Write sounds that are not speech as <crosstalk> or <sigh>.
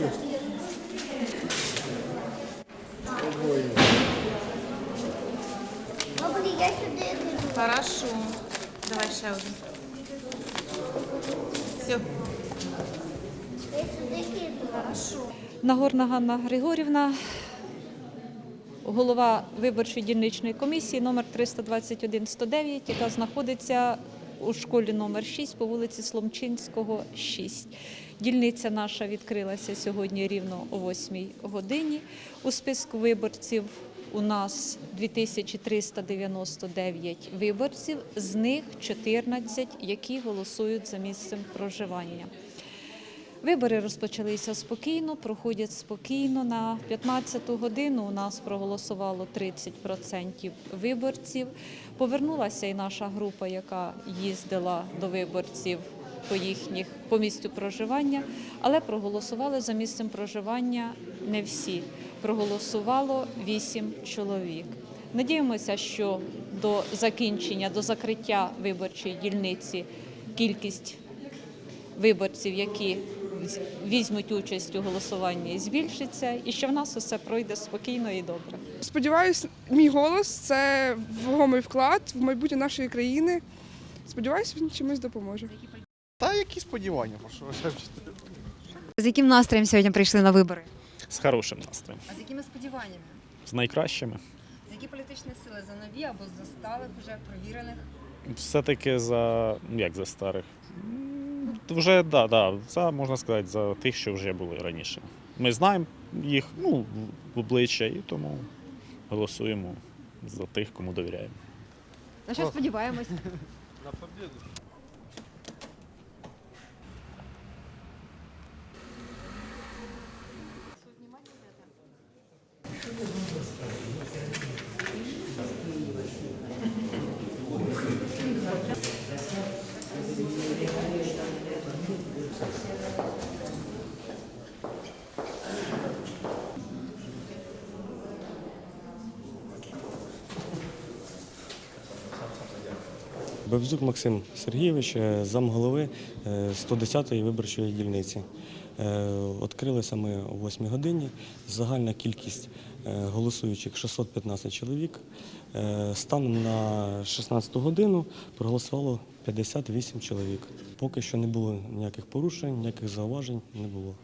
Я сюди. Хорошо. Давай ще один. Все. Хорошо. Нагорна Ганна Григорівна, голова виборчої дільничної комісії номер 321-109, яка знаходиться у школі номер 6 по вулиці Сломчинського, 6. Дільниця наша відкрилася сьогодні рівно о 8 годині. У списку виборців у нас 2399 виборців, з них 14, які голосують за місцем проживання. Вибори розпочалися спокійно, проходять спокійно. На 15-ту годину у нас проголосувало 30% виборців. Повернулася і наша група, яка їздила до виборців по їхніх по місцю проживання, але проголосували за місцем проживання не всі. Проголосувало 8 чоловік. Надіємося, що до закінчення, до закриття виборчої дільниці кількість виборців, які візьмуть участь у голосуванні, збільшиться, і що в нас усе пройде спокійно і добре. Сподіваюсь, мій голос це вагомий вклад в майбутнє нашої країни. Сподіваюсь, він чимось допоможе. Та які сподівання, що З яким настроєм сьогодні прийшли на вибори? З хорошим настроєм, А з якими сподіваннями? з найкращими. За які політичні сили? За нові або за сталих, вже провірених? Все-таки за ну, як за старих. Вже да, да, за можна сказати, за тих, що вже були раніше. Ми знаємо їх ну, в- обличчя і тому голосуємо за тих, кому довіряємо. На що сподіваємось? <laughs> Бевзюк Максим Сергійович, е, замголови е, 110-ї виборчої дільниці. Відкрилися ми о 8 годині. Загальна кількість е, голосуючих 615 чоловік. Е, Станом на 16 годину проголосувало 58 чоловік. Поки що не було ніяких порушень, ніяких зауважень не було.